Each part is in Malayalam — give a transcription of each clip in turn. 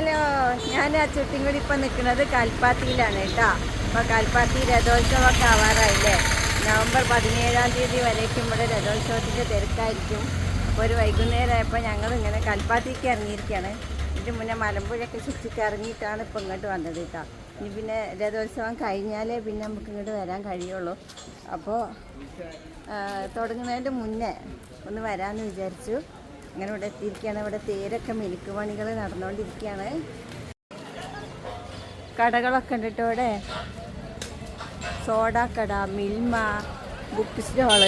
ഹലോ ഞാൻ ആ ചുറ്റും കൂടി ഇപ്പം നിൽക്കുന്നത് കൽപ്പാത്തിയിലാണ് കേട്ടോ. അപ്പോൾ കൽപ്പാത്തി രഥോത്സവമൊക്കെ ആവാറായില്ലേ? നവംബർ പതിനേഴാം തീയതി വരേക്കും ഇവിടെ രഥോത്സവത്തിന്റെ തിരക്കായിരിക്കും. അപ്പോൾ ഒരു വൈകുന്നേരം ആയപ്പോൾ ഞങ്ങൾ ഇങ്ങനെ കൽപ്പാത്തിക്ക് ഇറങ്ങിയിരിക്കുകയാണ്. ഇതിന് മുന്നേ മലമ്പുഴയൊക്കെ ചുറ്റിക്ക് ഇറങ്ങിയിട്ടാണ് ഇപ്പം ഇങ്ങോട്ട് വന്നത് കേട്ടോ. ഇനി പിന്നെ രഥോത്സവം കഴിഞ്ഞാലേ പിന്നെ നമുക്ക് ഇങ്ങോട്ട് വരാൻ കഴിയുള്ളൂ. അപ്പോൾ തുടങ്ങുന്നതിന്റെ മുന്നേ ഒന്ന് വരാമെന്ന് വിചാരിച്ചു. അങ്ങനെ ഇവിടെ എത്തിയിരിക്കുകയാണ്. ഇവിടെ തേരൊക്കെ മിനുക്ക് പണികൾ നടന്നുകൊണ്ടിരിക്കുകയാണ്. കടകളൊക്കെ ഉണ്ട് കേട്ടോ ഇവിടെ സോഡ കട മിൽമ ബുക്ക് സ്റ്റോൾ.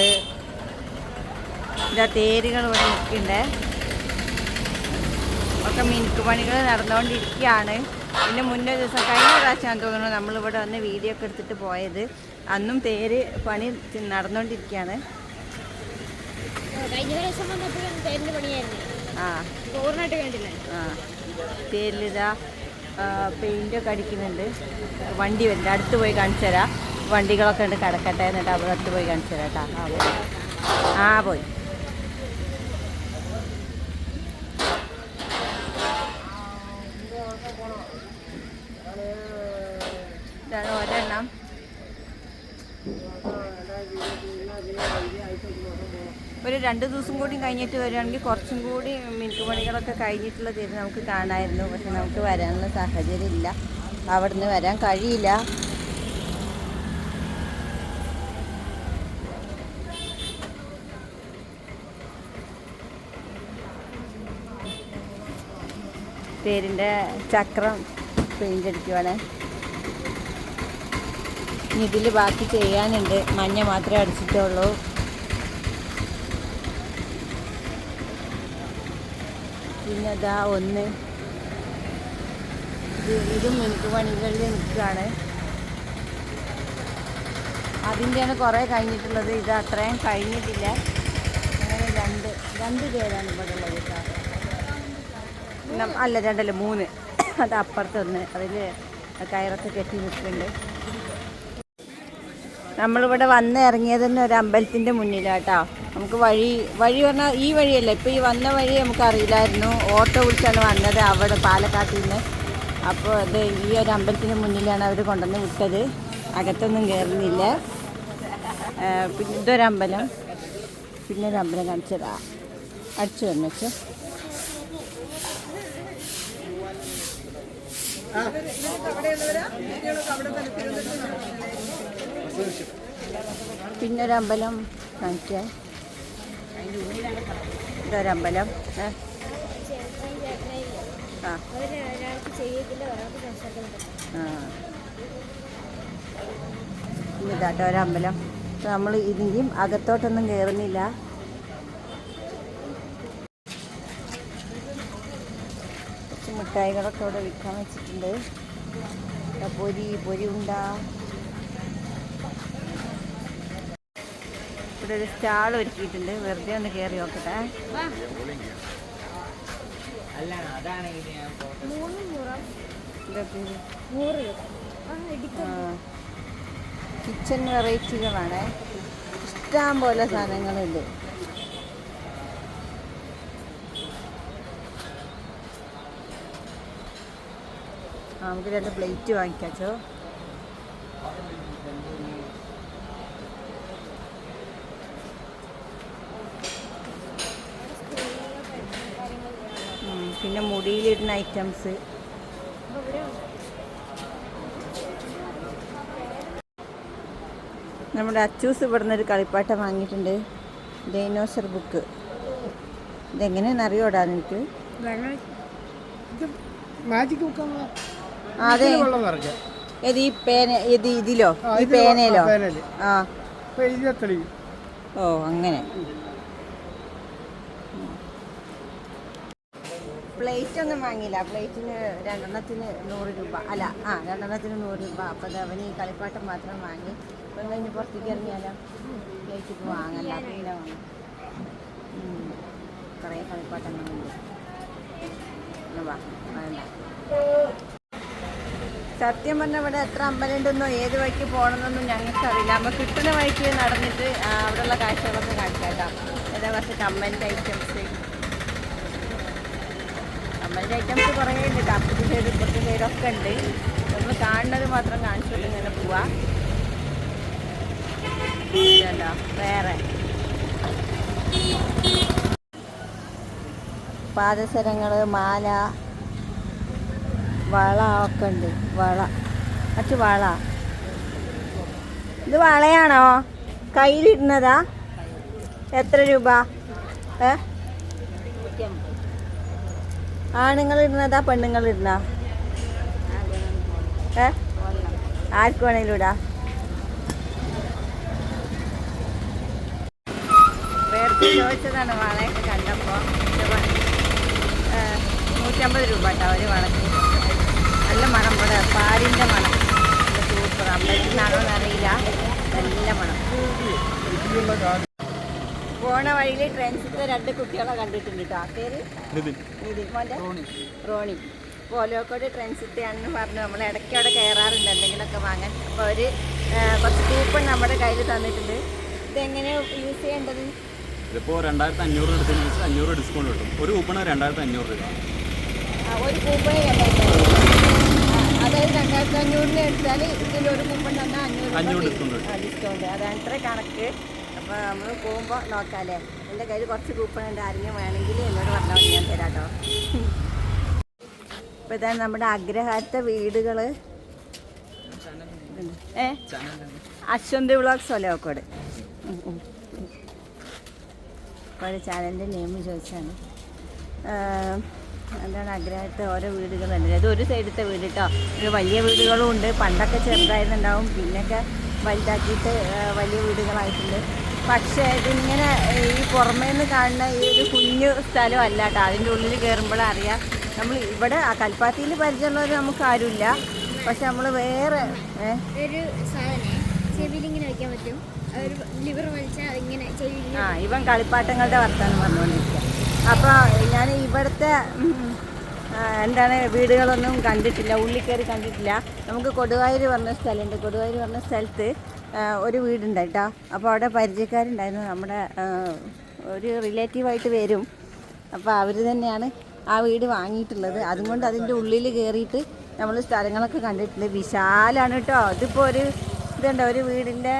ഇതാ തേരുകൾ ഇവിടെ നിൽക്കുന്നുണ്ട്. ഒക്കെ മിനുക്ക് പണികൾ നടന്നുകൊണ്ടിരിക്കുകയാണ്. പിന്നെ മുന്നേ ദിവസം കഴിഞ്ഞ പ്രാവശ്യം തോന്നുന്നു നമ്മളിവിടെ വന്ന് വീഡിയോ ഒക്കെ എടുത്തിട്ട് പോയത്. അന്നും തേര് പണി നടന്നുകൊണ്ടിരിക്കുകയാണ്. കഴിഞ്ഞ പ്രാവശ്യം വന്നപ്പോഴും തേരിന്റെ പണിയായിരുന്നു. ആ. പൂർണമായിട്ട് കണ്ടില്ല. ആ. തേരിലിതാ പെയിന്റൊക്കെ അടിക്കുന്നുണ്ട്. വണ്ടി വരുന്നുണ്ട്. അടുത്ത് പോയി കാണിച്ചു തരാം വണ്ടികളൊക്കെ ഉണ്ട്. കിടക്കട്ടെ എന്നിട്ട് അവിടെ അടുത്ത് പോയി കാണിച്ചു തരാം കേട്ടോ. ആ പോയി. ആ പോയി ഇതാണ് ഒരെണ്ണം ഒരു രണ്ട് ദിവസം കൂടി കഴിഞ്ഞിട്ട് വരികയാണെങ്കിൽ കുറച്ചും കൂടി മിനുക്ക് പണികളൊക്കെ കഴിഞ്ഞിട്ടുള്ള തീരെ നമുക്ക് കാണാമായിരുന്നു. പക്ഷെ നമുക്ക് വരാനുള്ള സാഹചര്യം ഇല്ല. അവിടുന്ന് വരാൻ കഴിയില്ല. തേരിന്റെ ചക്രം പെയിന്റ് അടിക്കുവാണ് ഇതിൽ ബാക്കി ചെയ്യാനുണ്ട്. മഞ്ഞ മാത്രമേ അടിച്ചിട്ടുള്ളൂ. പിന്നെ അതാ ഒന്ന് ഇത് ഇതും മിനുക്ക് പണികളിൽ നിൽക്കുകയാണ്. അതിന്റെയാണ് കുറേ കഴിഞ്ഞിട്ടുള്ളത്. ഇത് അത്രയും കഴിഞ്ഞിട്ടില്ല. അങ്ങനെ രണ്ട് രണ്ട് പേരാണ് ഇവിടെ ഉള്ളത് അല്ല രണ്ടല്ല മൂന്ന്. അത് അപ്പുറത്തൊന്ന് അതിൽ കയറൊക്കെ കെട്ടി നിൽക്കുന്നുണ്ട്. നമ്മളിവിടെ വന്ന് ഇറങ്ങിയത് തന്നെ ഒരു അമ്പലത്തിന്റെ മുന്നിലാട്ടോ. നമുക്ക് വഴി വഴി പറഞ്ഞാൽ ഈ വഴിയല്ല. ഇപ്പോൾ ഈ വന്ന വഴി നമുക്ക് അറിയില്ലായിരുന്നു. ഓട്ടോ വിളിച്ചാണ് വന്നത് അവിടെ പാലക്കാട്ടിൽ നിന്ന് അപ്പോൾ അത് ഈ ഒരു അമ്പലത്തിന്റെ മുന്നിലാണ് അവർ കൊണ്ടുവന്ന് വിട്ടത്. അകത്തൊന്നും കയറുന്നില്ല പിന്നെ ഇതൊരമ്പലം പിന്നെ ഒരു അമ്പലം കാണിച്ചതാ. അടിച്ചു വന്നു വെച്ചു. പിന്നെ ഒരു അമ്പലം കാണിച്ചേ ഇതൊരമ്പലം? ആ. ഇതാട്ടോ ഒരമ്പലം നമ്മൾ ഇതിന്റെയും അകത്തോട്ടൊന്നും കയറുന്നില്ല കുറച്ച് മിഠായികളൊക്കെ അവിടെ വിൽക്കാൻ വെച്ചിട്ടുണ്ട്. പൊരി പൊരി ഉണ്ട. ഇവിടെ ഒരു സ്റ്റാൾ ഒരുക്കിയിട്ടുണ്ട്. വെറുതെ ഒന്ന് കയറി നോക്കട്ടെ. കിച്ചൺ വെറൈറ്റികളാണ് ഇഷ്ടം പോലെ സാധനങ്ങളുണ്ട്. ആ, നമുക്ക് രണ്ട് പ്ലേറ്റ് വാങ്ങിക്കാച്ചോ. പിന്നെ മുടിയിലിടുന്ന ഐറ്റംസ്. നമ്മുടെ അച്ചൂസ് ഇവിടുന്ന് ഒരു കളിപ്പാട്ടം വാങ്ങിയിട്ടുണ്ട്. ഡൈനോസർ ബുക്ക് ഇതെങ്ങനെയാണെന്ന് അറിയോടാ നിനക്ക്? അതെ. ഏത് ഈ പേന ഇത് ഇതിലോ? ഈ പേനയിലോ? ആ, ഓ അങ്ങനെ. പ്ലേറ്റ് ഒന്നും വാങ്ങിയില്ല. പ്ലേറ്റിന് രണ്ടെണ്ണത്തിന് നൂറ് രൂപ. അല്ല ആ രണ്ടെണ്ണത്തിന് നൂറ് രൂപ. അപ്പോൾ അവന് ഈ കളിപ്പാട്ടം മാത്രം വാങ്ങി. അപ്പം കഴിഞ്ഞ് പുറത്തേക്ക് ഇറങ്ങിയാലോ? പ്ലേറ്റ് ഇപ്പോൾ വാങ്ങല്ല അപ്പോൾ വാങ്ങും. കുറേ കളിപ്പാട്ടങ്ങളുണ്ട്. സത്യം പറഞ്ഞ ഇവിടെ എത്ര അമ്പലമുണ്ടെന്നോ ഏത് വഴിക്ക് പോകണമെന്നൊന്നും ഞങ്ങൾക്ക് അറിയില്ല നമ്മൾ കിട്ടുന്ന വഴിക്ക് നടന്നിട്ട് അവിടെയുള്ള കാഴ്ചകളൊക്കെ കാണിക്കാം കേട്ടോ. ഏതാ കുറച്ച് കമ്മന്റ് ഐറ്റംസ് കമ്മലിന്റെ ഐറ്റംസ് കുറേ ഉണ്ട് കേട്ടോ. ചെയ്ത് ഇപ്പുറത്തെ സൈഡൊക്കെ ഉണ്ട്. നമ്മൾ കാണുന്നത് മാത്രം കാണിച്ചിട്ട് ഇങ്ങനെ പോവാ. വേറെ. പാദസരങ്ങൾ മാല വള ഒക്കെ ഉണ്ട്. വള. മറ്റു വള. ഇത് വളയാണോ? കയ്യിലിടുന്നതാ? എത്ര രൂപ? ഏ? ആണുങ്ങൾ ഇടുന്നതാ പെണ്ണുങ്ങൾ ഇടുന്ന ഏ? വേണേലും ഇടാ വേർത്ത് ചോദിച്ചതാണ് വളയൊക്കെ കണ്ടപ്പോൾ നൂറ്റമ്പത് രൂപ കേട്ടോ ഒരു വളക്ക്. നല്ല മണം പോലെ പാലിന്റെ മണം. സൂപ്പർ അമ്പലത്തിൽ എന്നറിയില്ല നല്ല മണം. പോണ വഴിയിൽ ട്രെയിൻസിലത്തെ രണ്ട് കുട്ടികളെ കണ്ടിട്ടുണ്ട് കേട്ടോ ആ പേര്? നിതിൻ. മോന്റെ? റോണി. പോലോക്കോട് ട്രെയിൻസിലത്തെയാണെന്ന് പറഞ്ഞു. നമ്മൾ ഇടയ്ക്ക് അവിടെ കയറാറുണ്ട് എന്തെങ്കിലുമൊക്കെ വാങ്ങാൻ. അപ്പോൾ അവർ കുറച്ച് കൂപ്പൺ നമ്മുടെ കയ്യിൽ തന്നിട്ടുണ്ട്. ഇതെങ്ങനെയാണ് യൂസ് ചെയ്യേണ്ടത്? ഇതിപ്പോൾ രണ്ടായിരത്തി അഞ്ഞൂറ് എടുത്തതിന് വെച്ച് അഞ്ഞൂറ് ഡിസ്കൗണ്ട് കിട്ടും. ഒരു കൂപ്പണ് രണ്ടായിരത്തി അഞ്ഞൂറ് രൂപ. ആ, ഒരു കൂപ്പൺ അതായത് രണ്ടായിരത്തി അഞ്ഞൂറിന് എടുത്താൽ ഇതിൽ ഒരു കൂപ്പൺ തന്നാൽ അഞ്ഞൂറ് അഞ്ഞൂറ് ഡിസ്കൗണ്ട് ഡിസ്കൗണ്ട് അതാണ് ഇത്ര കണക്ക്. അപ്പോൾ നമ്മൾ പോകുമ്പോൾ നോക്കാമല്ലേ എന്റെ കയ്യിൽ കുറച്ച് കൂപ്പൺ ഉണ്ട്. ആരെങ്കിലും വേണമെങ്കിൽ എന്നോട് പറഞ്ഞാൽ ഞാൻ തരാം കേട്ടോ ഇപ്പോൾ ഇതാണ് നമ്മുടെ അഗ്രഹാരത്തെ വീടുകൾ ഏ? അശ്വന്ത് വ്ളോഗ്സ് ഓക്കോട് അപ്പോൾ ചാനലിന്റെ നെയിം ചോദിച്ചാണ്. എന്താണ് ആഗ്രഹത്തെ ഓരോ വീടുകളുണ്ട് അത് ഒരു സൈഡത്തെ വീട് കേട്ടോ ഒരു വലിയ വീടുകളും ഉണ്ട്. പണ്ടൊക്കെ ചെറുതായിരുന്നുണ്ടാവും. പിന്നൊക്കെ വലുതാക്കിയിട്ട് വലിയ വീടുകളായിട്ടുണ്ട്. പക്ഷേ ഇതിങ്ങനെ ഈ പുറമേ നിന്ന് കാണുന്ന ഈ ഒരു കുഞ്ഞു സ്ഥലം അല്ല കേട്ടോ. അതിന്റെ ഉള്ളിൽ കയറുമ്പോഴേ അറിയാം. നമ്മൾ ഇവിടെ ആ കൽപ്പാത്തിയിൽ പരിചയമുള്ളവർ നമുക്ക് ആരുമില്ല. പക്ഷെ നമ്മൾ വേറെ ഒരു സാധനം വെക്കാൻ പറ്റും. ലിവർ വലിച്ചാൽ ഇങ്ങനെ ചെവിയിൽ ആ ഇവൻ കളിപ്പാട്ടങ്ങളുടെ വർത്താനം പറഞ്ഞുകൊണ്ടിരിക്കുക അപ്പോൾ ഞാൻ ഇവിടുത്തെ എന്താണ് വീടുകളൊന്നും കണ്ടിട്ടില്ല. ഉള്ളിൽ കയറി കണ്ടിട്ടില്ല. നമുക്ക് കൊടുവായൂർ പറഞ്ഞ സ്ഥലമുണ്ട്. കൊടുവായൂർ പറഞ്ഞ സ്ഥലത്ത് ഒരു വീടുണ്ട് കേട്ടോ. അപ്പോൾ അവിടെ പരിചയക്കാരുണ്ടായിരുന്നു. നമ്മുടെ ഒരു റിലേറ്റീവായിട്ട് വരും. അപ്പോൾ അവർ തന്നെയാണ് ആ വീട് വാങ്ങിയിട്ടുള്ളത്. അതുകൊണ്ട് അതിന്റെ ഉള്ളിൽ കയറിയിട്ട് നമ്മൾ സ്ഥലങ്ങളൊക്കെ കണ്ടിട്ടുണ്ട്. വിശാലാണ് കേട്ടോ. ഇതിപ്പോൾ ഒരു ഇതുണ്ട്? ഒരു വീടിന്റെ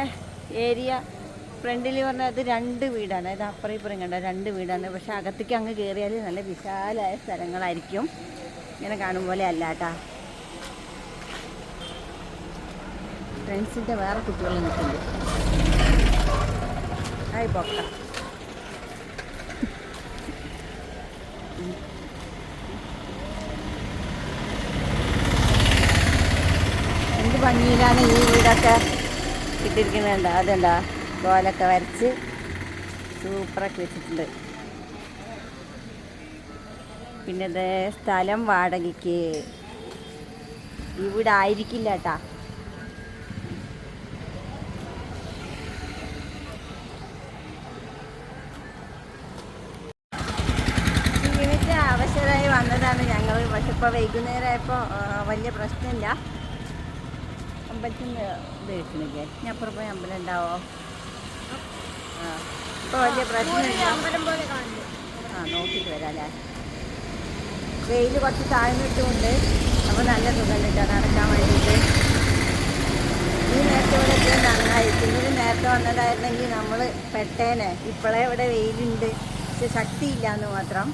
ഏരിയ. ഫ്രണ്ടിൽ പറഞ്ഞാൽ അത് രണ്ട് വീടാണ്. അത് അപ്പുറം ഇപ്പുറം കണ്ട? രണ്ട് വീടാണ്. പക്ഷേ അകത്തേക്ക് അങ്ങ് കയറിയാൽ നല്ല വിശാലമായ സ്ഥലങ്ങളായിരിക്കും. ഇങ്ങനെ കാണും പോലെ അല്ല കേട്ടാ. ഫ്രണ്ട്സിന്റെ വേറെ കുട്ടികൾ നിൽക്കുന്നുണ്ട്. ആയി പൊക്ക എന്ത് ഭംഗിയിലാണ് ഈ വീടൊക്കെ ഇട്ടിരിക്കുന്നുണ്ട് അതുണ്ടോ കോലൊക്കെ വരച്ച് സൂപ്പറൊക്കെ വെച്ചിട്ടുണ്ട്. പിന്നെ സ്ഥലം വാടകയ്ക്ക്. ഈ വീടായിരിക്കില്ല കേട്ടാ പക്ഷെ ഇപ്പോൾ വൈകുന്നേരമായപ്പോൾ വലിയ പ്രശ്നമില്ല. അമ്പലത്തിന്റെ ഇത് കിട്ടണില്ലേ ഇനി അപ്പുറം പോയി അമ്പലം ഉണ്ടാവോ? ഇപ്പോൾ വലിയ പ്രശ്നമില്ല. ആ നോക്കിയിട്ട് വരാം അല്ലേ വെയിൽ കുറച്ച് താഴ്ന്നിട്ടുമുണ്ട് അപ്പോൾ നല്ല സുഖം കേട്ടോ നടക്കാൻ വേണ്ടിയിട്ട്. ഈ നേരത്തെ ഇവിടെ എത്തിയാൽ നന്നായി പിന്നെ നേരത്തെ വന്നതായിരുന്നെങ്കിൽ നമ്മൾ പെട്ടേനെ. ഇപ്പോഴേ ഇവിടെ വെയിലുണ്ട്. പക്ഷെ ശക്തിയില്ല എന്ന് മാത്രം.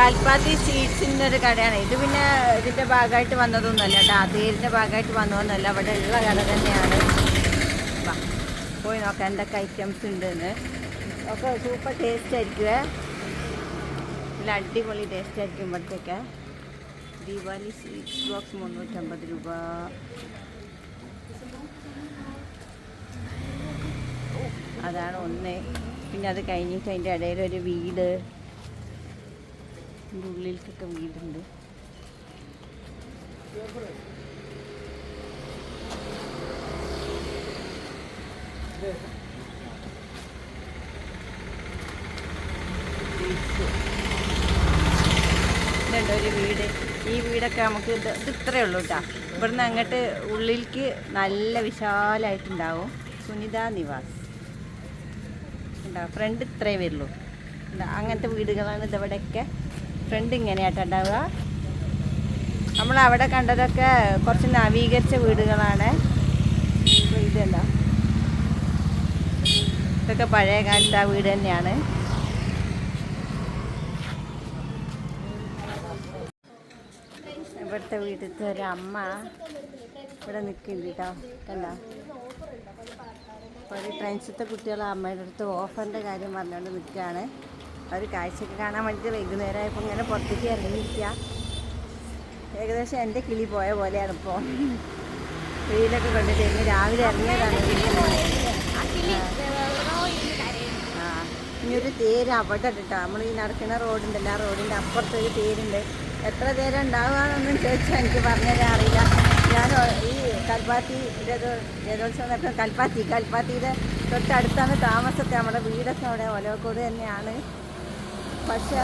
കാൽപ്പാത്തി സ്വീറ്റ്സിന്റെ ഒരു കടയാണ്. ഇത് പിന്നെ ഇതിന്റെ ഭാഗമായിട്ട് വന്നതൊന്നുമല്ല കേട്ടോ. അതേരിന്റെ ഭാഗമായിട്ട് വന്നതൊന്നുമല്ല. അവിടെ ഉള്ള കട തന്നെയാണ്. പോയി നോക്കാം എന്തൊക്കെ ഐറ്റംസ് ഉണ്ടെന്ന്. ഒക്കെ സൂപ്പർ ടേസ്റ്റ് ആയിരിക്കുമേ നല്ല അടിപൊളി ടേസ്റ്റ് ആയിരിക്കും ഇവിടത്തേക്ക്. ദീപാവലി സ്വീറ്റ്സ് ബോക്സ് മുന്നൂറ്റമ്പത് രൂപ. അതാണ് ഒന്ന്. പിന്നെ അത് കഴിഞ്ഞിട്ട് അതിന്റെ ഇടയിലൊരു വീട്. ഇതിന്റെ ഉള്ളിലേക്കൊക്കെ വീടുണ്ട് ഒരു വീട്. ഈ വീടൊക്കെ നമുക്ക് ഇത് ഇത് ഇത്രയേ ഉള്ളൂ കേട്ടോ. ഇവിടുന്ന് അങ്ങോട്ട് ഉള്ളിലേക്ക് നല്ല വിശാലമായിട്ടുണ്ടാവും സുനിത നിവാസ്. ഉണ്ടാവും ഫ്രണ്ട് ഇത്രയേ വരുള്ളൂ. അങ്ങനത്തെ വീടുകളാണ് ഇതവിടെയൊക്കെ ഫ്രണ്ട് ഇങ്ങനെയാട്ടോ ഉണ്ടാവുക. നമ്മൾ അവിടെ കണ്ടതൊക്കെ കുറച്ച് നവീകരിച്ച വീടുകളാണ്. ഇതെല്ലാം ഇതൊക്കെ പഴയ കാലത്ത് ആ വീട് തന്നെയാണ്. ഇവിടുത്തെ വീട്ടിലത്തെ ഒരു അമ്മ ഇവിടെ നിൽക്കുന്നുണ്ട് കേട്ടോ. കണ്ടോ? ഒരു ഫ്രണ്ട്സത്തെ കുട്ടികൾ അമ്മയുടെ അടുത്ത് ഓഫറിന്റെ കാര്യം പറഞ്ഞുകൊണ്ട് നിൽക്കുകയാണ്. അവർ കാഴ്ചയൊക്കെ കാണാൻ വേണ്ടിയിട്ട് വൈകുന്നേരം ഇപ്പോൾ ഇങ്ങനെ പുറത്തേക്ക് ഇറങ്ങിയിരിക്കുക ഏകദേശം എന്റെ കിളി പോയ പോലെയാണ് ഇപ്പോൾ വെയിലൊക്കെ കൊണ്ടിട്ട് ഇനി രാവിലെ ഇറങ്ങിയതാണ്. ആ കിളി എവിടെയോ ഇരുന്ന് ആ ഇനി ഒരു തേര് അവിടെ കേട്ടോ നമ്മൾ ഈ നടക്കുന്ന റോഡുണ്ടല്ലോ ആ റോഡിന്റെ അപ്പുറത്തൊരു തേരുണ്ട്. എത്ര തേര് ഉണ്ടാവുകയെന്നൊന്നും ചോദിച്ചാൽ എനിക്ക് പറഞ്ഞുതരാൻ അറിയില്ല. ഞാൻ ഈ കൽപ്പാത്തി ജലോത്സവം നടത്തുന്ന കൽപ്പാത്തി കൽപ്പാത്തിയുടെ തൊട്ടടുത്താണ് താമസത്തെ. നമ്മുടെ വീടൊക്കെ അവിടെ ഒലവക്കോട് തന്നെയാണ്. പക്ഷേ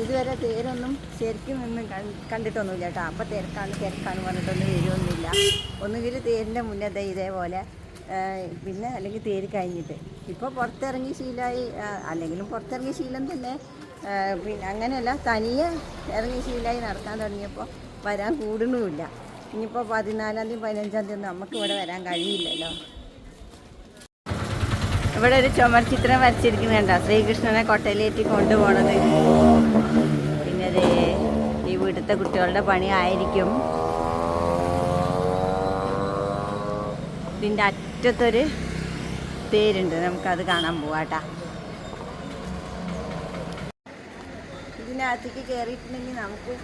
ഇതുവരെ തേരൊന്നും ശരിക്കും ഒന്നും കണ്ടിട്ടൊന്നുമില്ല കേട്ടോ. അപ്പം തിരക്കാണ് തിരക്കാണ് പറഞ്ഞിട്ടൊന്നും വരുമൊന്നുമില്ല ഒന്നുകിൽ തേരിന്റെ മുന്നേ ഇതേപോലെ പിന്നെ അല്ലെങ്കിൽ തേര് കഴിഞ്ഞിട്ട്. ഇപ്പോൾ പുറത്തിറങ്ങി ശീലമായി അല്ലെങ്കിലും പുറത്തിറങ്ങി ശീലം തന്നെ. പിന്നെ അങ്ങനെയല്ല തനിയെ ഇറങ്ങി ശീലമായി നടക്കാൻ തുടങ്ങിയപ്പോൾ വരാൻ കൂടുന്നുമില്ല. ഇനിയിപ്പോൾ പതിനാലാം തീയതി പതിനഞ്ചാം തീയതി ഒന്നും നമുക്ക് ഇവിടെ വരാൻ കഴിയില്ലല്ലോ. ഇവിടെ ഒരു ചുമർ ചിത്രം വരച്ചിരിക്കുന്നുണ്ടോ? ശ്രീകൃഷ്ണനെ കൊട്ടയിലേറ്റി കൊണ്ടുപോണത്. പിന്നെ ഈ വീട്ടിലത്തെ കുട്ടികളുടെ പണി ആയിരിക്കും. ഇതിന്റെ അറ്റത്തൊരു തേരുണ്ട്. നമുക്കത് കാണാൻ പോവാട്ടാ. ഇതിനകത്തേക്ക് കയറിയിട്ടുണ്ടെങ്കിൽ നമുക്ക്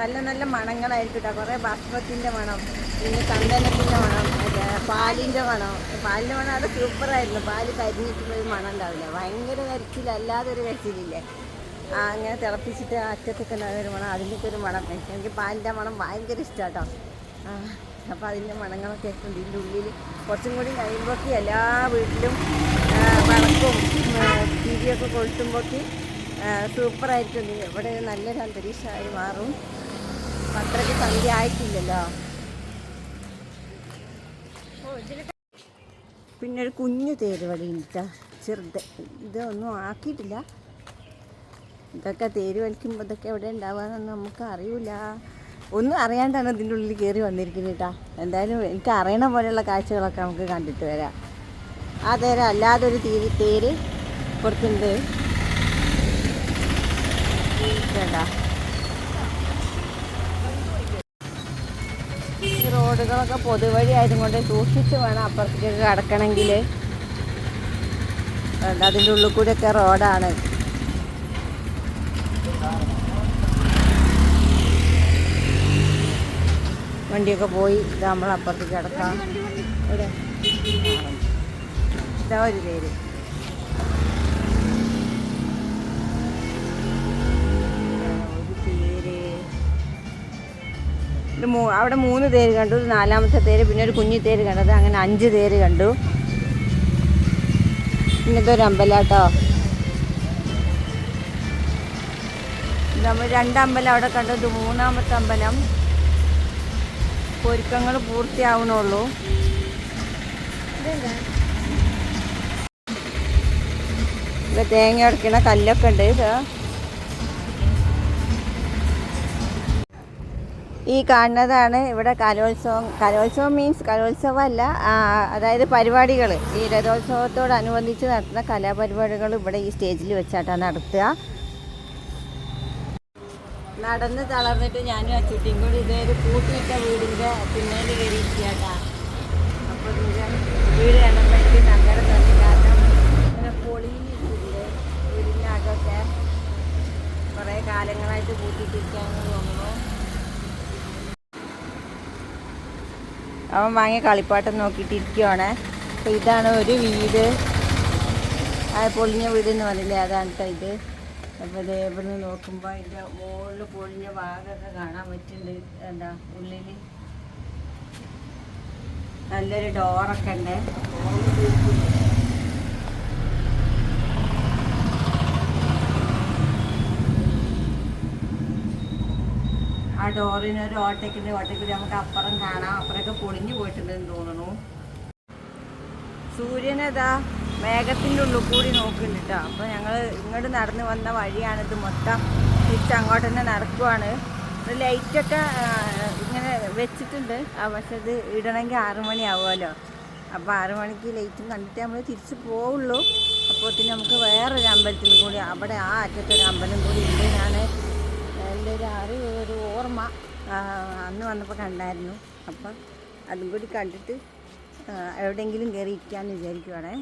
നല്ല നല്ല മണങ്ങളായിരിക്കും കേട്ടോ കുറേ ഭസ്മത്തിന്റെ മണം പിന്നെ ചന്ദനത്തിന്റെ മണം പാലിന്റെ മണം. പാലിന്റെ മണം അത് സൂപ്പറായിരുന്നു പാൽ കരിഞ്ഞിട്ടുള്ളൊരു മണം ഉണ്ടാവില്ല. ഭയങ്കര കരിച്ചിലല്ലാതെ ഒരു കരിച്ചിലില്ലേ? ആ അങ്ങനെ തിളപ്പിച്ചിട്ട് അറ്റത്തൊക്കെ ഉണ്ടാകുന്ന ഒരു മണം അതിന്റെയൊക്കെ ഒരു മണം. എനിക്ക് പാലിന്റെ മണം ഭയങ്കര ഇഷ്ടമാട്ടോ അപ്പോൾ അതിന്റെ മണങ്ങളൊക്കെ ഉണ്ട് ഇതിന്റെ ഉള്ളിൽ കുറച്ചും കൂടി കഴിയുമ്പോഴേക്ക് എല്ലാ വീട്ടിലും വളക്കും തിരിയൊക്കെ സൂപ്പറായിരിക്കും നീ ഇവിടെ നല്ലൊരു അന്തരീക്ഷമായി മാറും. അത്രയ്ക്ക് സന്ധ്യ ആയിട്ടില്ലല്ലോ. പിന്നെ ഒരു കുഞ്ഞു തേരുവടി വഴിയിട്ടാ ചെറുത്. ഇതൊന്നും ആക്കിയിട്ടില്ല. ഇതൊക്കെ തേര് വലിക്കുമ്പോൾ ഇതൊക്കെ എവിടെ ഉണ്ടാവാന്നൊന്നും നമുക്ക് അറിയില്ല ഒന്നും അറിയാണ്ടാണ് ഇതിന്റെ ഉള്ളിൽ കയറി വന്നിരിക്കുന്നത് കേട്ടോ. എന്തായാലും എനിക്ക് അറിയണ പോലെയുള്ള കാഴ്ചകളൊക്കെ നമുക്ക് കണ്ടിട്ട് വരാം. ആ തേര അല്ലാതെ ഒരു തീര് തേര് പുറത്തുണ്ട് വേണ്ട റോഡുകളൊക്കെ പൊതുവഴി ആയതുകൊണ്ട് സൂക്ഷിച്ച് വേണം അപ്പുറത്തേക്ക് കടക്കണമെങ്കിൽ അതിന്റെ ഉള്ളിൽ കൂടെയൊക്കെ റോഡാണ്. വണ്ടിയൊക്കെ പോയി ഇത് നമ്മൾ അപ്പുറത്തേക്ക് കിടക്കാം ഇതാ ഒരു പേര്. മൂ അവിടെ മൂന്ന് തേര് കണ്ടു ഒരു നാലാമത്തെ തേര് പിന്നെ ഒരു കുഞ്ഞു തേര് കണ്ടത് അങ്ങനെ അഞ്ച് തേര് കണ്ടു. ഇന്നത്തെ ഒരു അമ്പലാട്ടോ നമ്മൾ രണ്ടമ്പലം അവിടെ കണ്ടത് മൂന്നാമത്തെ അമ്പലം. ഒരുക്കങ്ങൾ ഇവിടെ തേങ്ങ ഉടക്കണ കല്ലൊക്കെ ഉണ്ട് ഈ കാണുന്നതാണ് ഇവിടെ കലോത്സവം. കലോത്സവം മീൻസ് കലോത്സവം അല്ല അതായത് പരിപാടികൾ ഈ രഥോത്സവത്തോടനുബന്ധിച്ച് നടത്തുന്ന കലാപരിപാടികൾ ഇവിടെ ഈ സ്റ്റേജിൽ വെച്ചാട്ടാണ് നടത്തുക. നടന്ന് തളർന്നിട്ട് ഞാനും ചുറ്റും കൂടി ഒരു കൂട്ടിയിട്ട വീടിന്റെ പിന്നേൽ കയറിയിരിക്കാട്ടാ അപ്പോൾ വീട് കണ്ടപ്പോൾ നഗരം തോന്നി കാരണം ഇങ്ങനെ പൊളിയിലിരിക്കില്ലേ വീടിന്റെ അകമൊക്കെ. കുറേ കാലങ്ങളായിട്ട് കൂട്ടിയിട്ടിരിക്കാമെന്ന് തോന്നുന്നു. അവൻ വാങ്ങിയ കളിപ്പാട്ടം നോക്കിയിട്ടിരിക്കുവാണ്. അപ്പോൾ ഇതാണ് ഒരു വീട്. ആ പൊളിഞ്ഞ വീട് എന്ന് പറഞ്ഞില്ലേ? അതാണ് ഇത്. അപ്പോൾ ഇത് ഇവിടുന്ന് നോക്കുമ്പോൾ അതിന്റെ മുകളിൽ പൊളിഞ്ഞ ഭാഗമൊക്കെ കാണാൻ പറ്റുന്നുണ്ട്. എന്താ ഉള്ളിൽ നല്ലൊരു ഡോറൊക്കെ ഉണ്ട്. ആ ഡോറിന് ഒരു ഓട്ടയ്ക്കുണ്ട് ഓട്ടയ്ക്കൂടി നമുക്ക് അപ്പുറം കാണാം. അപ്പുറമൊക്കെ പൊളിഞ്ഞു പോയിട്ടുണ്ടെന്ന് തോന്നുന്നു. സൂര്യനതാ മേഘത്തിന്റെ ഉള്ളിൽ കൂടി നോക്കുന്നുണ്ട് അപ്പോൾ ഞങ്ങൾ ഇങ്ങോട്ട് നടന്നു വന്ന വഴിയാണിത് മൊത്തം. തിരിച്ച് അങ്ങോട്ട് തന്നെ നടക്കുവാണ്. ലൈറ്റൊക്കെ ഇങ്ങനെ വെച്ചിട്ടുണ്ട്. പക്ഷെ അത് ഇടണമെങ്കിൽ ആറു മണി ആവുമല്ലോ. അപ്പോൾ ആറു മണിക്ക് ലൈറ്റും കണ്ടിട്ട് നമ്മൾ തിരിച്ച് പോവുള്ളൂ. അപ്പോൾ നമുക്ക് വേറൊരു അമ്പലത്തിൽ കൂടി അവിടെ ആ അറ്റത്തൊരു അമ്പലം കൂടി എന്റെ ഒരു അറിവ് ഒരു ഓർമ്മ അന്ന് വന്നപ്പോൾ കണ്ടായിരുന്നു. അപ്പം അതും കൂടി കണ്ടിട്ട് എവിടെയെങ്കിലും കയറി ഇരിക്കാമെന്ന് വിചാരിക്കുവാണേ.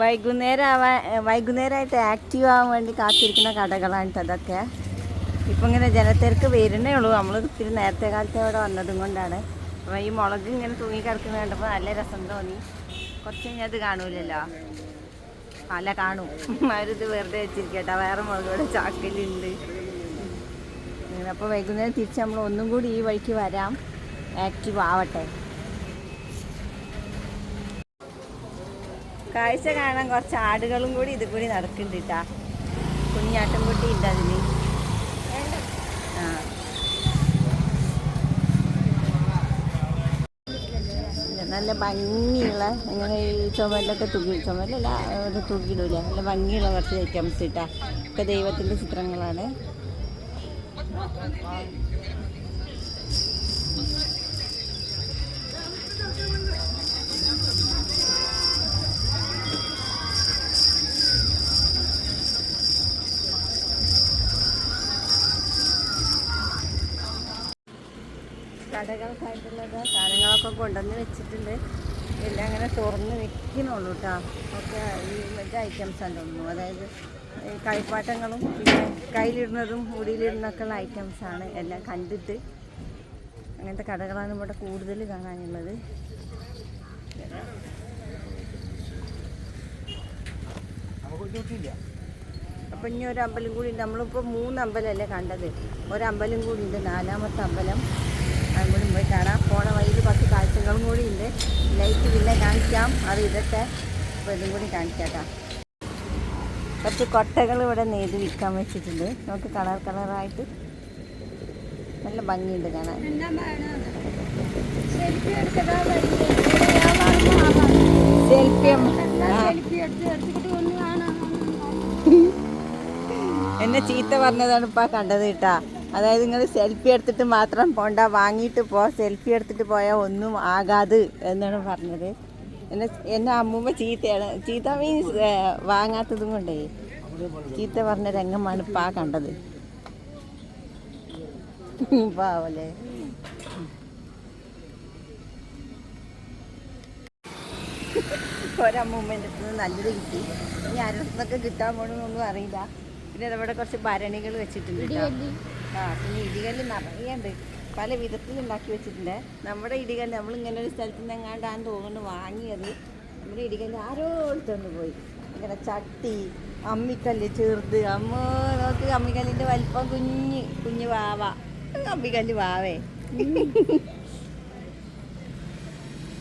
വൈകുന്നേരം വൈകുന്നേരമായിട്ട് ആക്റ്റീവ് ആവാൻ വേണ്ടി കാത്തിരിക്കുന്ന കടകളാണ് അതൊക്കെ. ഇപ്പം ഇങ്ങനെ ജനത്തിരക്ക് വരുന്നേ ഉള്ളൂ. നമ്മൾ ഇത്തിരി നേരത്തെ കാലത്തെ അവിടെ വന്നതും കൊണ്ടാണ്. അപ്പോൾ ഈ മുളക് ഇങ്ങനെ തൂങ്ങി കിടക്കുന്നത് കണ്ടപ്പോൾ നല്ല രസം തോന്നി. കുറച്ച് കഴിഞ്ഞാൽ അത് കാണൂലല്ലോ. അല്ല കാണൂ. അവരിത് വെറുതെ വെച്ചിരിക്കട്ടെ വേറെ മുളക് ഇവിടെ ചാക്കലുണ്ട് അപ്പോൾ വൈകുന്നേരം തിരിച്ച് നമ്മൾ ഒന്നും കൂടി ഈ വഴിക്ക് വരാം. ആക്റ്റീവ് ആവട്ടെ. കാഴ്ച കാണാൻ കുറച്ച് ആടുകളും കൂടി ഇത് കൂടി നടക്കുന്നുണ്ട് കേട്ടാ. കുഞ്ഞാട്ടുംകുട്ടി ഉണ്ട് അതിന് ആ ഇത് നല്ല ഭംഗിയുള്ള ഇങ്ങനെ ഈ ചുമലൊക്കെ തൂക്കി ചുമലല്ല അത് തൂക്കിയിടൂല നല്ല ഭംഗിയുള്ള കുറച്ച് ഐറ്റംസ് ഇട്ടാ. ഒക്കെ ദൈവത്തിന്റെ ചിത്രങ്ങളാണ്. കടകൾക്കായിട്ടുള്ളത് സാധനങ്ങളൊക്കെ കൊണ്ടുവന്ന് വെച്ചിട്ടുണ്ട്. എല്ലാം അങ്ങനെ തുറന്ന് നിൽക്കുന്നുള്ളൂ കേട്ടോ. ഒക്കെ ഈ മറ്റേ ഐറ്റംസ് തോന്നുന്നു. അതായത് ഈ കളിപ്പാട്ടങ്ങളും പിന്നെ കയ്യിലിടുന്നതും മുടിയിലിടുന്നൊക്കെ ഉള്ള ഐറ്റംസാണ് എല്ലാം കണ്ടിട്ട് അങ്ങനത്തെ കടകളാണ് ഇവിടെ കൂടുതൽ കാണാനുള്ളത്. അപ്പം ഇനി ഒരു അമ്പലം കൂടി ഉണ്ട്. നമ്മളിപ്പോൾ മൂന്ന് അമ്പലമല്ലേ കണ്ടത്. ഒരമ്പലം കൂടി ഉണ്ട്. നാലാമത്തെ അമ്പലം. അതും കൂടി പോയി കാണാം പോണ വഴിയിൽ കുറച്ച് കാഴ്ചകളും കൂടി ഉണ്ട്. ലൈറ്റ് പിന്നെ കാണിക്കാം. അത് ഇതൊക്കെ അപ്പോൾ ഇതും കൂടി കാണിക്കാട്ടാ. കുറച്ച് കൊട്ടകൾ ഇവിടെ നെയ്ത് വിൽക്കാൻ വെച്ചിട്ടുണ്ട്. നമുക്ക് കളർ കളറായിട്ട് നല്ല ഭംഗിയുണ്ട് കാണാൻ എന്നെ ചീത്ത പറഞ്ഞതാണ് ഇപ്പം കണ്ടത് കേട്ടാ. അതായത് നിങ്ങൾ സെൽഫി എടുത്തിട്ട് മാത്രം പോണ്ട വാങ്ങിയിട്ട് പോ സെൽഫി എടുത്തിട്ട് പോയാൽ ഒന്നും ആകാത് എന്നാണ് പറഞ്ഞത്. എന്നെ എന്റെ അമ്മൂമ്മ ചീത്തയാണ്. ചീത്ത മീൻസ് വാങ്ങാത്തതും കൊണ്ടേ. ചീത്ത പറഞ്ഞ രംഗമാണ് ഇപ്പം ആ കണ്ടത്. പാവല്ലേ. ഒരമ്മൂമ്മേന്റെ അടുത്ത് നിന്ന് നല്ലത് കിട്ടി. ഇനി ആരുടെ കിട്ടാൻ പോകണമെന്നൊന്നും അറിയില്ല. പിന്നെ അതവിടെ കുറച്ച് ഭരണികൾ വെച്ചിട്ടുണ്ട് കേട്ടോ. ആ പിന്നെ ഇടികല്ല് നിറയുണ്ട്. പല വിധത്തിൽ ഉണ്ടാക്കി വെച്ചിട്ടുണ്ട്. നമ്മുടെ ഇടികല്ല് നമ്മൾ ഇങ്ങനെ ഒരു സ്ഥലത്ത് നിന്ന് എങ്ങാണ്ടാന്ന് തോന്നുന്നു വാങ്ങിയത്. നമ്മുടെ ഇടികല്ല് ആരോ എടുത്തുകൊണ്ട് പോയി. ഇങ്ങനെ ചട്ടി അമ്മിക്കല്ല് ചെറുത്. അമ്മ നോക്ക് അമ്മിക്കല്ലിന്റെ വലിപ്പം കുഞ്ഞ് കുഞ്ഞ് വാവ. അമ്മിക്കല്ല് വാവേ.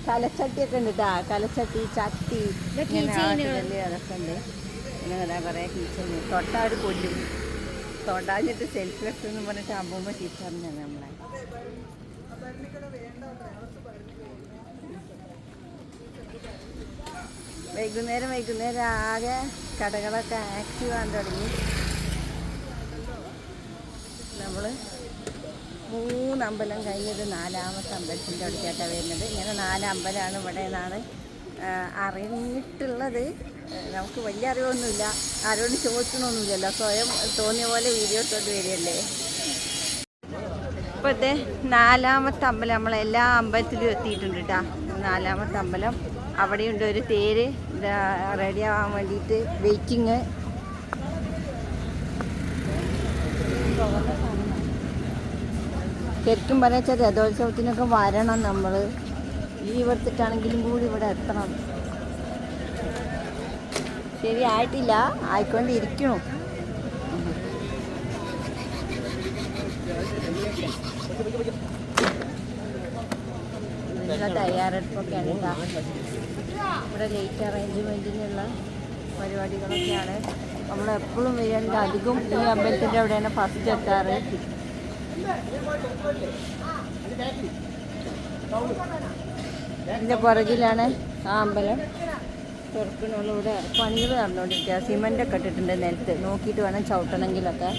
കലച്ചട്ടിയൊക്കെ ഉണ്ട് കേട്ടാ കലച്ചട്ടി ചട്ടി ഇങ്ങനെ അതൊക്കെ ഉണ്ട്. പിന്നെ അതാ കുറേ ടീച്ചറിന് തൊട്ടാട് കൊല്ലും. തൊട്ടാഞ്ഞിട്ട് സെൽഫി എന്ന് പറഞ്ഞിട്ട് അമ്മൂമ്മ ടീച്ചറിനാണ് നമ്മളെ. വൈകുന്നേരം വൈകുന്നേരം ആകെ കടകളൊക്കെ ആക്റ്റീവ് ആകാൻ തുടങ്ങി. നമ്മൾ മൂന്ന് അമ്പലം കഴിഞ്ഞത് നാലാമത്തെ അമ്പലത്തിന്റെ അടുത്തേക്കാണ് വരുന്നത്. ഇങ്ങനെ നാല് അമ്പലമാണ് ഇവിടെ നിന്നാണ് അറിഞ്ഞിട്ടുള്ളത്. നമുക്ക് വലിയ അറിവൊന്നുമില്ല. ആരോട് ചോദിക്കണമൊന്നുമില്ലല്ലോ. സ്വയം തോന്നിയ പോലെ വീഡിയോ എടുത്തോണ്ട് വരികയല്ലേ? ഇപ്പോൾ ഇതേ നാലാമത്തെ അമ്പലം നമ്മളെ എല്ലാ അമ്പലത്തിലും എത്തിയിട്ടുണ്ട് കേട്ടോ നാലാമത്തെ അമ്പലം. അവിടെയുണ്ട് ഒരു തേര്. റെഡി ആവാൻ വേണ്ടിയിട്ട് വെയിറ്റിങ് ശരിക്കും പറയാച്ചാൽ രഥോത്സവത്തിനൊക്കെ വരണം നമ്മൾ ഈ എടുത്തിട്ടാണെങ്കിലും കൂടി ഇവിടെ എത്തണം. ശരി ആയിട്ടില്ല ആയിക്കൊണ്ടിരിക്കണു ഇതിനുള്ള തയ്യാറെടുപ്പൊക്കെയാണ് കേട്ടോ ഇവിടെ ലേറ്റ് അറേഞ്ച്മെന്റിനുള്ള പരിപാടികളൊക്കെയാണ്. നമ്മൾ എപ്പോഴും വരികയാണെങ്കിൽ അധികം ഈ അമ്പലത്തിന്റെ അവിടെയാണ് ഫസ്റ്റ് എത്താറ്. ഇതിന്റെ പുറകിലാണ് ആ അമ്പലം. തുറക്കണുള്ളൂ പണികൾ നടന്നുകൊണ്ടിരിക്കുക സിമന്റ് ഒക്കെ ഇട്ടിട്ടുണ്ട് നിലത്ത്. നോക്കിയിട്ട് വേണം ചവിട്ടണമെങ്കിലൊക്കെ.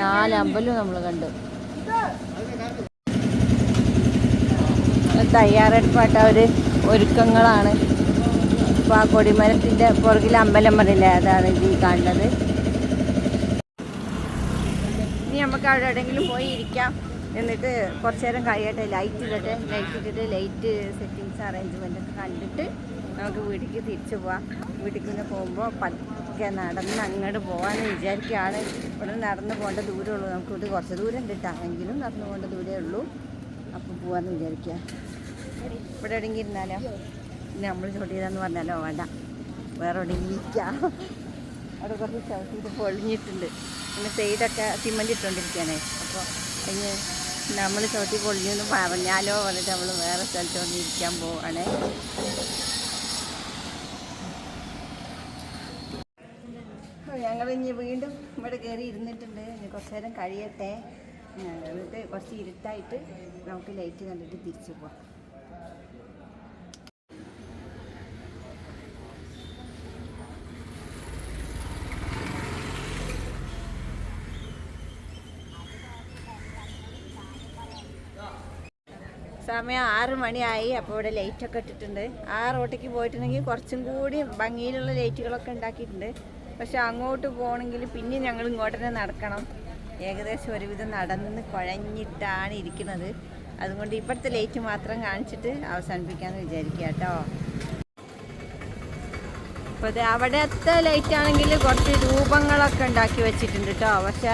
നാലമ്പലും നമ്മൾ കണ്ടു. തയ്യാറെടുപ്പായിട്ട് അവർ ഒരുക്കങ്ങളാണ്. ഇപ്പോൾ ആ കൊടിമരത്തിന്റെ പുറകിൽ അമ്പലം പറയില്ലേ അതാണ് ഇത് കാണുന്നത്. ഇനി നമുക്ക് അവിടെ എവിടെയെങ്കിലും പോയി ഇരിക്കാം. എന്നിട്ട് കുറച്ച് നേരം കഴിയട്ടെ ലൈറ്റ് ഇടട്ടെ. ലൈറ്റ് ഇട്ടിട്ട് ലൈറ്റ് സെറ്റിങ്സ് അറേഞ്ച്മെന്റ് ഒക്കെ കണ്ടിട്ട് നമുക്ക് വീട്ടിലേക്ക് തിരിച്ചു പോവാം. വീട്ടിലേക്ക് നിന്ന് പോകുമ്പോൾ പതുക്കെ നടന്ന് അങ്ങോട്ട് പോകാമെന്ന് വിചാരിക്കുകയാണ്. ഇവിടെ നടന്ന് പോകേണ്ട ദൂരമുള്ളൂ നമുക്ക് ഇവിടെ കുറച്ച് ദൂരം ഉണ്ട് നടന്ന് പോകേണ്ട ദൂരമേ ഉള്ളൂ. അപ്പോൾ പോകാമെന്ന് വിചാരിക്കുക ഇവിടെ എവിടെയെങ്കിലും ഇരുന്നാലോ? നമ്മൾ ചോട്ടിയതാന്ന് പറഞ്ഞാലോ? വേണ്ട. വേറെ എവിടെയെങ്കിലും ഇരിക്കാം. അവിടെ കുറച്ച് ചവിട്ടിയിട്ട് പൊളിഞ്ഞിട്ടുണ്ട്. പിന്നെ സൈഡൊക്കെ സിമന്റ് ഇട്ടുകൊണ്ടിരിക്കുകയാണ് അപ്പോൾ അതിന് നമ്മൾ ചവിട്ടി പൊളിഞ്ഞു എന്ന് പറഞ്ഞാലോ പറഞ്ഞിട്ട് നമ്മൾ വേറെ സ്ഥലത്ത് വന്ന് ഇരിക്കാൻ പോവാണ്. ഞങ്ങൾ ഇനി വീണ്ടും ഇവിടെ കയറി ഇരുന്നിട്ടുണ്ട്. ഇനി കുറച്ച് നേരം കഴിയട്ടെ. എന്നിട്ട് കുറച്ച് ഇരുട്ടായിട്ട് നമുക്ക് ലൈറ്റ് കണ്ടിട്ട് തിരിച്ചു പോവാം. സമയം ആറ് മണിയായി അപ്പോൾ ഇവിടെ ലൈറ്റൊക്കെ ഇട്ടിട്ടുണ്ട്. ആ റോട്ടിലേക്ക് പോയിട്ടുണ്ടെങ്കിൽ കുറച്ചും കൂടി ഭംഗിയിലുള്ള ലൈറ്റുകളൊക്കെ ഉണ്ടാക്കിയിട്ടുണ്ട്. പക്ഷെ അങ്ങോട്ട് പോകണമെങ്കിൽ പിന്നെ ഞങ്ങൾ ഇങ്ങോട്ട് തന്നെ നടക്കണം. ഏകദേശം ഒരുവിധം നടന്ന് കുഴഞ്ഞിട്ടാണ് ഇരിക്കുന്നത്. അതുകൊണ്ട് ഇപ്പോഴത്തെ ലൈറ്റ് മാത്രം കാണിച്ചിട്ട് അവസാനിപ്പിക്കാമെന്ന് വിചാരിക്കുക കേട്ടോ. അപ്പോൾ അത് അവിടത്തെ ലൈറ്റ് ആണെങ്കിൽ കുറച്ച് രൂപങ്ങളൊക്കെ ഉണ്ടാക്കി വെച്ചിട്ടുണ്ട് കേട്ടോ. പക്ഷേ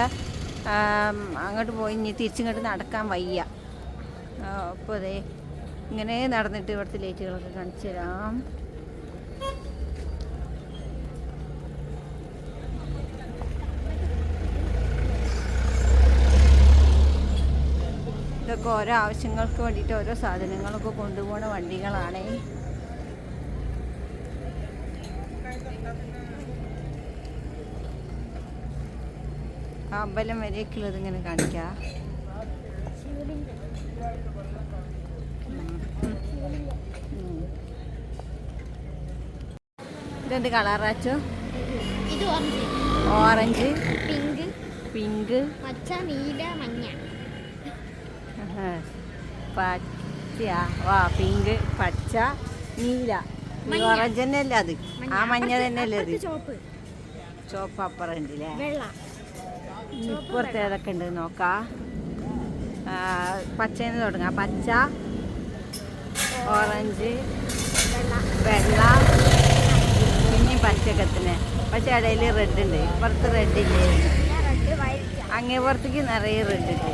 അങ്ങോട്ട് പോയി ഇനി തിരിച്ചിങ്ങോട്ട് നടക്കാൻ വയ്യ. അപ്പോൾ അതെ ഇങ്ങനെ നടന്നിട്ട് ഇവിടുത്തെ ലൈറ്റുകളൊക്കെ കാണിച്ചു തരാം. ഇതൊക്കെ ഓരോ ആവശ്യങ്ങൾക്ക് വേണ്ടിയിട്ട് ഓരോ സാധനങ്ങളൊക്കെ കൊണ്ടുപോകുന്ന വണ്ടികളാണേ. അമ്പലം അമ്പലം വരെയൊക്കെയുള്ളത് ഇങ്ങനെ കാണിക്കാം. ഇതെന്ത് കളറാച്ചോ ഇത് ഓറഞ്ച് ഓറഞ്ച്. പിങ്ക്. പിങ്ക്. പച്ച നീല മഞ്ഞ. പച്ച. വാ പിങ്ക് പച്ച നീല. ഓറഞ്ച് തന്നെ അല്ലേ അത്? ആ മഞ്ഞ തന്നെ അല്ലേ അത്? ചോപ്പ് അപ്പുറം ഉണ്ടല്ലേ ഇപ്പുറത്ത് ഏതൊക്കെ ഉണ്ട് നോക്കാ. പച്ചയിൽ തുടങ്ങാം. പച്ച ഓറഞ്ച് വെള്ള. പിന്നെ പച്ചക്കത്തിന് പക്ഷെ ഇടയിൽ റെഡ് ഉണ്ട്. ഇപ്പുറത്ത് റെഡ് ഇല്ലേ? അങ്ങേ പുറത്തേക്ക് നിറയെ റെഡ് ഉണ്ട്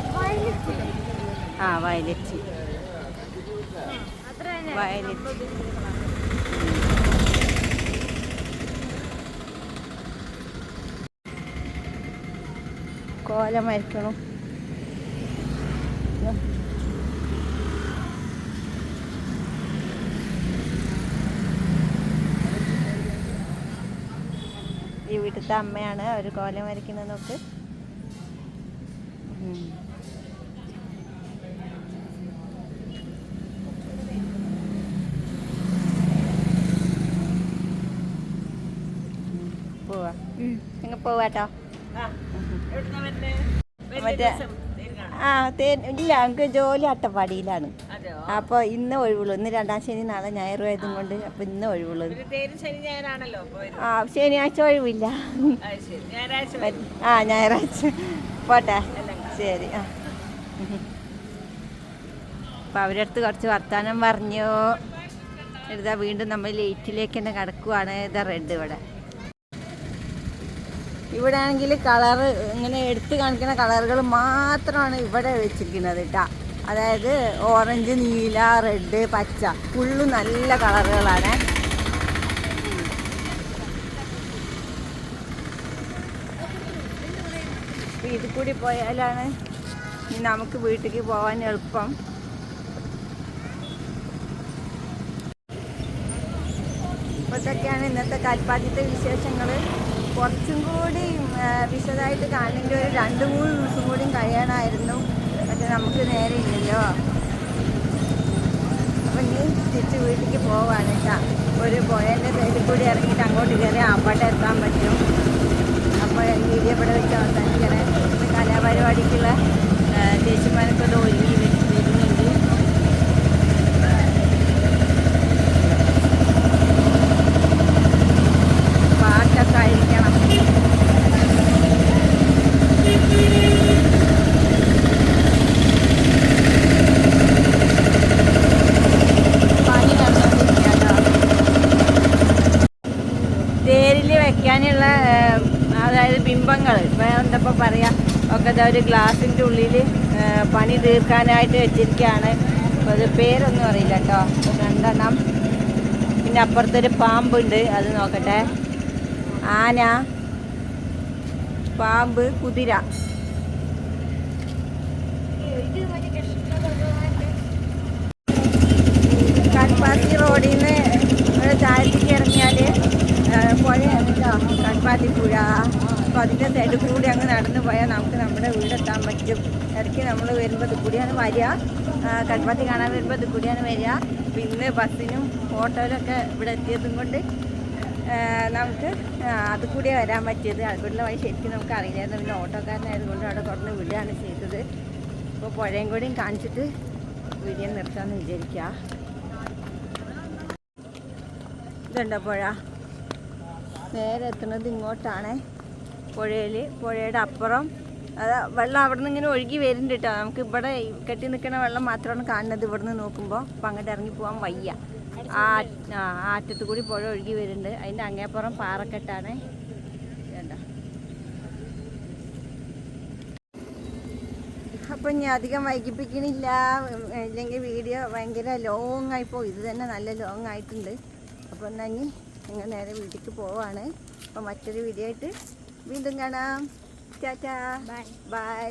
ആ വയലറ്റ് വയലറ്റ് കോലം വീട്ടിലത്തെ അമ്മയാണ് അവർ കോലം വരയ്ക്കുന്നത് നോക്ക് ഉം. പോവാ നിങ്ങൾ പോവാട്ടോ മറ്റേ ആ തേ ഇല്ല എനിക്ക് ജോലി അട്ടപ്പാടിയിലാണ്. അപ്പോൾ ഇന്ന് ഒഴിവുള്ളൂ. ഇന്ന് രണ്ടാം ശനി നാളെ ഞായർ ആയതും കൊണ്ട് അപ്പോൾ ഇന്ന് ഒഴിവുള്ളൂ. ആ ശനിയാഴ്ച ഒഴിവില്ല. ആ ഞായറാഴ്ച. പോട്ടെ. ശരി ആ. അപ്പോൾ അവരടുത്ത് കുറച്ച് വർത്താനം പറഞ്ഞു. ഇതാ വീണ്ടും നമ്മൾ ലേറ്റിലേക്ക് തന്നെ കിടക്കുവാണ്. ഇതാ റെഡ് ഇവിടെ. ഇവിടെ ആണെങ്കിൽ കളറ് ഇങ്ങനെ എടുത്ത് കാണിക്കുന്ന കളറുകൾ മാത്രമാണ് ഇവിടെ വെച്ചിരിക്കുന്നത് കേട്ടോ. അതായത് ഓറഞ്ച് നീല റെഡ് പച്ച. ഫുള്ള് നല്ല കളറുകളാണ്. ഇത് കൂടി പോയാലാണ് നമുക്ക് വീട്ടിലേക്ക് പോകാൻ എളുപ്പം. ഇതൊക്കെയാണ് ഇന്നത്തെ കൽപ്പാത്തിത്തെ വിശേഷങ്ങൾ കുറച്ചും കൂടി വിശദമായിട്ട് കാണണമെങ്കിൽ ഒരു രണ്ട് മൂന്ന് ദിവസം കൂടി കഴിയണമായിരുന്നു നമുക്ക് നേരെ ഇല്ലല്ലോ അപ്പം നീ തിരിച്ച് വീട്ടിലേക്ക് പോവാണ് കേട്ടോ ഒരു പുഴേന്റെ സൈഡിൽ കൂടി ഇറങ്ങിയിട്ട് അങ്ങോട്ട് കയറി അവിടെ എത്താൻ പറ്റും. അപ്പോൾ വീഡിയോ ഇവിടെ വെച്ച് അവസാനിക്കണേ. കലാപരിപാടിക്കുള്ള ചേച്ചിമാരൊക്കെ ഒരുങ്ങി വെ- വരുന്നുണ്ട് പാട്ടൊക്കെ ആയിരിക്കണം പണി നടന്നുകൊണ്ടിരിക്കുകയാണ് തേരിൽ വെക്കാനുള്ള അതായത് ബിംബങ്ങൾ എന്തപ്പോൾ പറയാ ഒക്കെ ഒരു ഗ്ലാസിന്റെ ഉള്ളിൽ പണി തീർക്കാനായിട്ട് വെച്ചിരിക്കുകയാണ് അപ്പോൾ അത് പേരൊന്നും അറിയില്ല കേട്ടോ രണ്ടെണ്ണം. പിന്നെ അപ്പുറത്തൊരു പാമ്പുണ്ട് അത് നോക്കട്ടെ. ആന പാമ്പ് കുതിര. കൽപ്പാത്തി റോഡിൽ നിന്ന് താഴ്ത്തി ഇറങ്ങിയാൽ പുഴയാണ്. കേട്ടോ കൽപ്പാത്തി പുഴ അപ്പോൾ അതിന്റെ സൈഡിൽ കൂടി അങ്ങ് നടന്നു പോയാൽ നമുക്ക് നമ്മുടെ വീടെത്താൻ പറ്റും. ഇടയ്ക്ക് നമ്മൾ വരുമ്പോൾ ഇത് കൂടിയാണ് വരിക കൺപാത്തി കാണാൻ വരുമ്പോൾ അത് കൂടിയാണ് വരിക പിന്നെ ബസ്സിനും ഓട്ടോയിലൊക്കെ ഇവിടെ എത്തിയതും കൊണ്ട് നമുക്ക് അത് കൂടിയേ വരാൻ പറ്റിയത്. അതുകൊണ്ടുള്ള വഴി ശരിക്കും നമുക്ക് അറിയില്ലായിരുന്നു. പിന്നെ ഓട്ടോക്കാരനായതുകൊണ്ട് അവിടെ തുറന്ന് വിടുകയാണ് ചെയ്തത്. അപ്പോൾ പുഴയും കൂടിയും കാണിച്ചിട്ട് വീഡിയോ നിർത്താമെന്ന് വിചാരിക്കുക. ഇതുണ്ടോ പുഴ? നേരെ എത്തുന്നത് ഇങ്ങോട്ടാണ്. പുഴയിൽ പുഴയുടെ അപ്പുറം. അത് വെള്ളം അവിടെ നിന്ന് ഇങ്ങനെ ഒഴുകി വരുന്നുണ്ട് കേട്ടോ നമുക്ക് ഇവിടെ കെട്ടി നിൽക്കുന്ന വെള്ളം മാത്രമാണ് കാണുന്നത് ഇവിടെ നിന്ന് നോക്കുമ്പോൾ അപ്പം അങ്ങോട്ട് ഇറങ്ങി പോകാൻ വയ്യ. ആ ആ ആറ്റത്ത് കൂടി പുഴ ഒഴുകി വരുന്നുണ്ട്. അതിന്റെ അങ്ങേപ്പുറം പാറക്കെട്ടാണ്. അപ്പം ഞാൻ അധികം വൈകിപ്പിക്കണില്ല. ഇല്ലെങ്കിൽ വീഡിയോ ഭയങ്കര ലോങ് ആയിപ്പോൾ ഇത് തന്നെ നല്ല ലോങ് ആയിട്ടുണ്ട്. അപ്പം എന്നാൽ ഇനി നിങ്ങൾ നേരെ വീട്ടിലേക്ക് പോവാണ്. അപ്പോൾ മറ്റൊരു വീഡിയോ ആയിട്ട് വീണ്ടും കാണാം. ടാറ്റാ. Bye bye